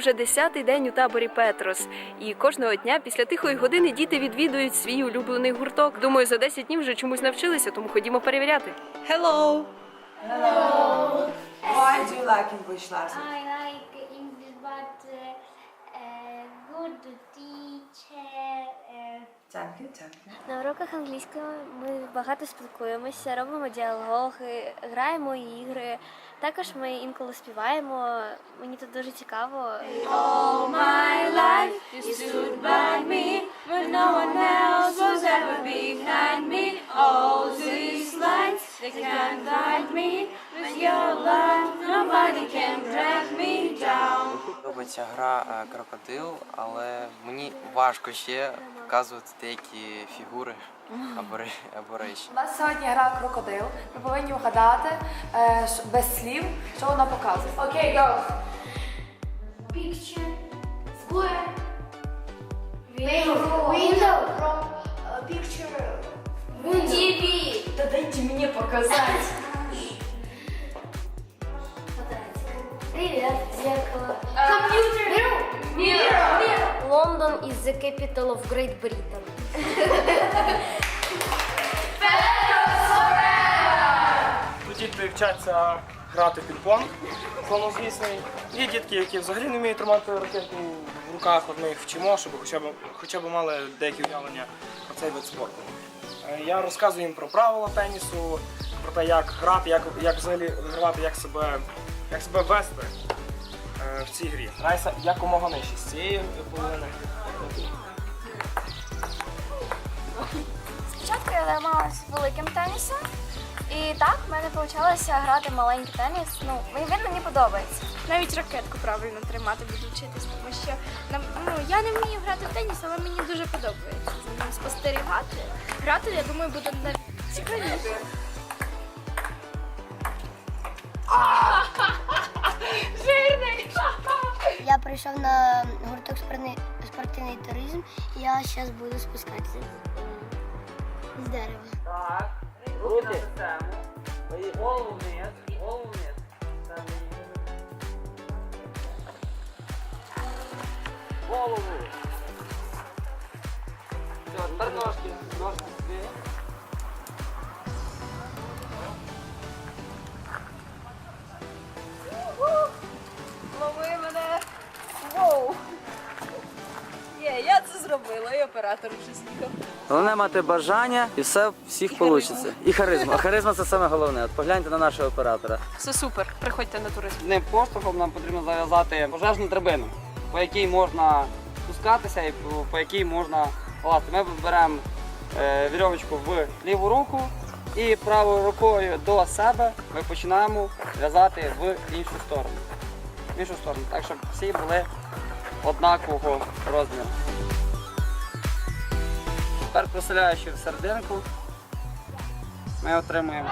вже десятий день у таборі Петрос, і кожного дня після тихої години діти відвідують свій улюблений гурток. Думаю, за 10 днів вже чомусь навчилися, тому ходімо перевіряти. Hello! Why do you like English lesson? I like English, but uh, uh, good teacher. Uh, Thank you, thank you. На уроках англійської ми багато спілкуємося, робимо діалоги, граємо ігри. Також ми інколи співаємо. Мені тут дуже цікаво. Подобається гра е, крокодил, але мені важко ще показувати деякі фігури або, або речі. У нас сьогодні гра крокодил. Ми повинні вгадати е, без слів, що вона показує. Окей, go! picture. Square. Window. Window. Picture. TV. Та дайте мені показати. Привет, зеркало. Компьютер. Mirror. Mirror. Лондон is the capital of Great Britain. Тут діти вчаться грати в пінг-понг, славнозвісний. Є дітки, які взагалі не вміють тримати ракетку в руках, от ми їх вчимо, щоб хоча б, хоча б мали деякі уявлення про цей вид спорту. Е, Я розказую їм про правила тенісу, про те, як грати, як, як взагалі вигравати, як себе, як себе вести в цій грі. Грайся якомога нижче з цієї половини. Спочатку я займалася великим тенісом, і так в мене вийшло грати маленький теніс. Ну, він мені подобається. Навіть ракетку правильно тримати буду вчитись, тому що нам- ну, я не вмію грати в теніс, але мені дуже подобається за ним спостерігати. Грати, я думаю, буде навіть цікавіше. Прийшов на гурток спортивний, туризм, я зараз буду спускатися з дерева. Руки систему. Мої голову вниз, голову вниз. Голову. Все, тепер ножки. Ножки. Оператор вже. Головне мати бажання і все в всіх вийде. І харизма. А харизма це саме головне. От погляньте на нашого оператора. Все супер, приходьте на туризм. Одним поштовхом нам потрібно зав'язати пожежну драбину, по якій можна спускатися і по, по якій можна лазити. Ми беремо е, вірьовочку в ліву руку і правою рукою до себе ми починаємо в'язати в іншу сторону. В іншу сторону, так щоб всі були однакового розміру. Тепер проселяючи в серединку, ми отримуємо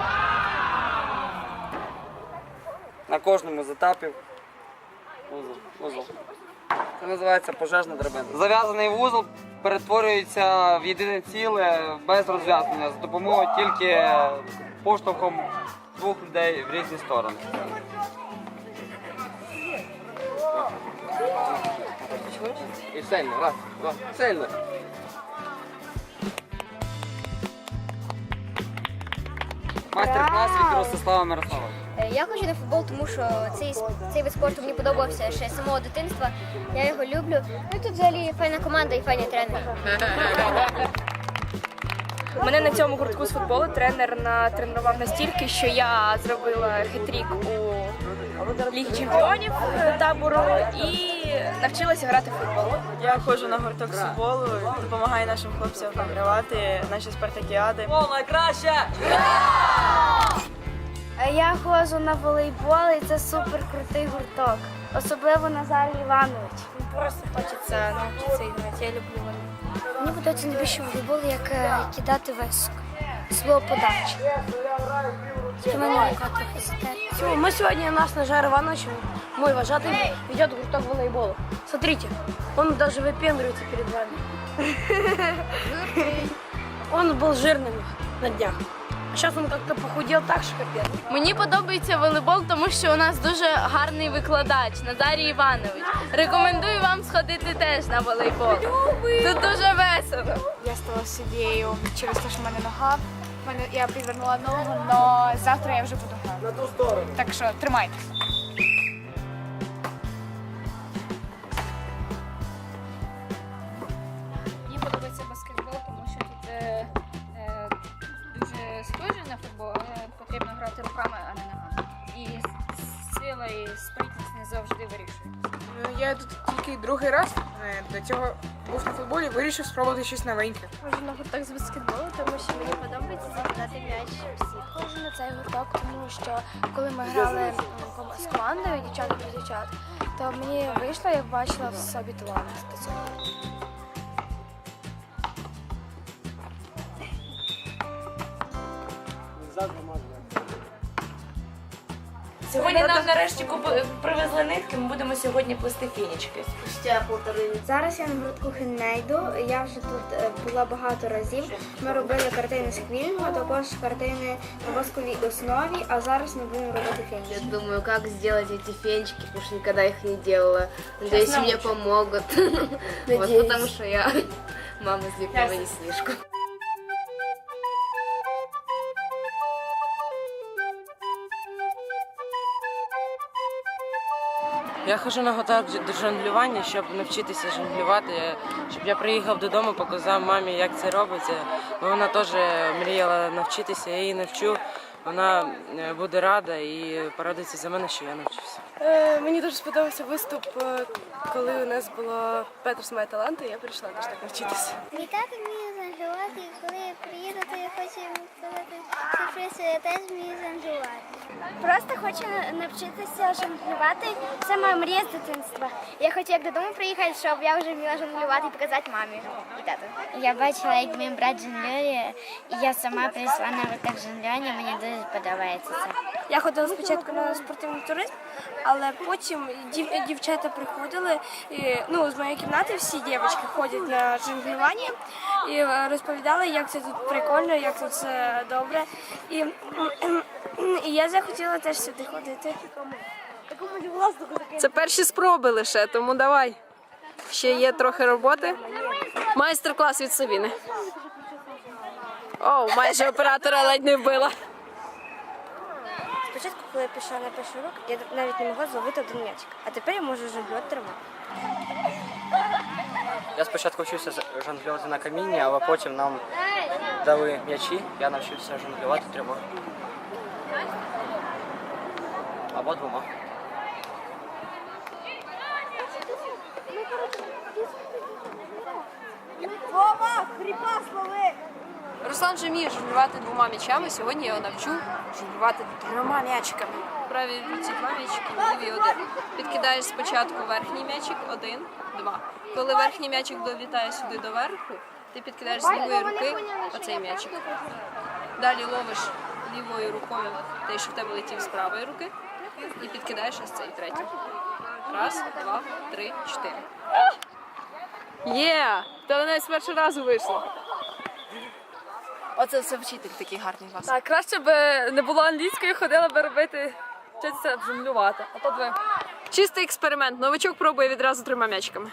на кожному з етапів вузол. вузол. Це називається пожежна драбина. Зав'язаний вузол перетворюється в єдине ціле без розв'язання з допомогою тільки поштовхом двох людей в різні сторони. І сильно, раз, два, сильно. Майстер-клас від Ростислава Мирослава. Е, Я хочу на футбол, тому що цей, цей вид спорту мені подобався ще з самого дитинства. Я його люблю. Ну тут взагалі файна команда і файні тренери. Мене на цьому гуртку з футболу тренер натренував настільки, що я зробила хитрік у Лігі чемпіонів табору і навчилася грати в футбол. Я ходжу на гурток з футболу, допомагаю нашим хлопцям вигравати наші спартакіади. Я ходжу на волейбол і це супер крутий гурток. Особливо Назар Іванович. Він просто хочеться навчитися іграти. Я люблю волейбол. Мені подобається найбільше волейбол, як е, кидати веску. Слово подачі. Тільки в мене рука трохи затерта. Мы сегодня нас Нажар Иванович, мой вожатый, ведет гурток волейбола. Смотрите, он даже выпендривается перед вами. Он был жирным на днях. Зараз він як-то похудів так, що капець. Мені подобається волейбол, тому що у нас дуже гарний викладач Назарій Іванович. Рекомендую вам сходити теж на волейбол. Тут дуже весело. Я стала сидією через те, що в мене нога. Мене, я підвернула ногу, але завтра я вже буду грати. На ту сторону. Так що тримайтесь. Я тут тільки другий раз е, до цього був на футболі, вирішив спробувати щось новеньке. Можу на гурток з баскетболу, тому що мені подобається закидати м'яч всіх. Хожу на цей гурток, тому що коли ми грали з командою дівчат проти дівчат, то мені вийшло, я бачила в собі талант до цього. Сьогодні нам нарешті купи... привезли нитки, ми будемо сьогодні плести фінічки. Зараз я на гуртку хендмейду. Я вже тут е, була багато разів. Ми робили картини з квілінгу, а також картини на восковій основі, а зараз ми будемо робити. Я думаю, как сделать эти фенчики, потому что никогда их не делала. Надеюсь, мне помогут. Вот, потому что я мама слепого не слишком. Я хожу на гурток до жонглювання, щоб навчитися жонглювати, щоб я приїхав додому, показав мамі, як це робиться. Бо вона теж мріяла навчитися, я її навчу. Вона е, буде рада і порадується за мене, що я навчився. Е, мені дуже сподобався виступ, е, коли у нас було Петрос має таланти, я прийшла теж так навчитися. Мій тато вміє зонглювати, і коли я приїду, то я хочу йому сказати сюрприз, що я теж вмію зонглювати. Просто хочу навчитися жонглювати. Це моя мрія з дитинства. Я хочу як додому приїхати, щоб я вже вміла жонглювати і показати мамі і тату. Я бачила, як мій брат жонглює, і я сама прийшла на руках жонглювання, мені дуже подобається це. Я ходила спочатку на спортивний туризм, але потім дів- дівчата приходили. І, ну, з моєї кімнати всі дівчатки ходять на жонглювання і е, розповідали, як це тут прикольно, як тут все добре. І, і я захотіла теж сюди ходити. Це перші спроби лише, тому давай. Ще є трохи роботи. Майстер-клас від Савіни. О, майже оператора ледь не вбила. Спочатку, коли я пішла на перший урок, я навіть не могла зловити один м'ячик, а тепер я можу жонглювати тримати. Я спочатку вчився жонглювати на камінні, але потім нам дали м'ячі, я навчився жонглювати трьома. Або двома. Руслан же вміє жонглювати двома м'ячами. Сьогодні я його навчу жонглювати трьома м'ячиками. В правій руці два м'ячики, в лівій один. Підкидаєш спочатку верхній м'ячик, один, два. Коли верхній м'ячик долітає сюди до верху, ти підкидаєш з лівої руки оцей м'ячик. Далі ловиш лівою рукою той, що в тебе летів з правої руки, і підкидаєш ось цей третій. Раз, два, три, чотири. Є! Та вона з першого разу вийшло. Оце все вчитель такий гарний вас. Так, краще б не було англійської, ходила би робити, вчитися жонглювати. А то ви. Чистий експеримент. Новичок пробує відразу трьома м'ячиками.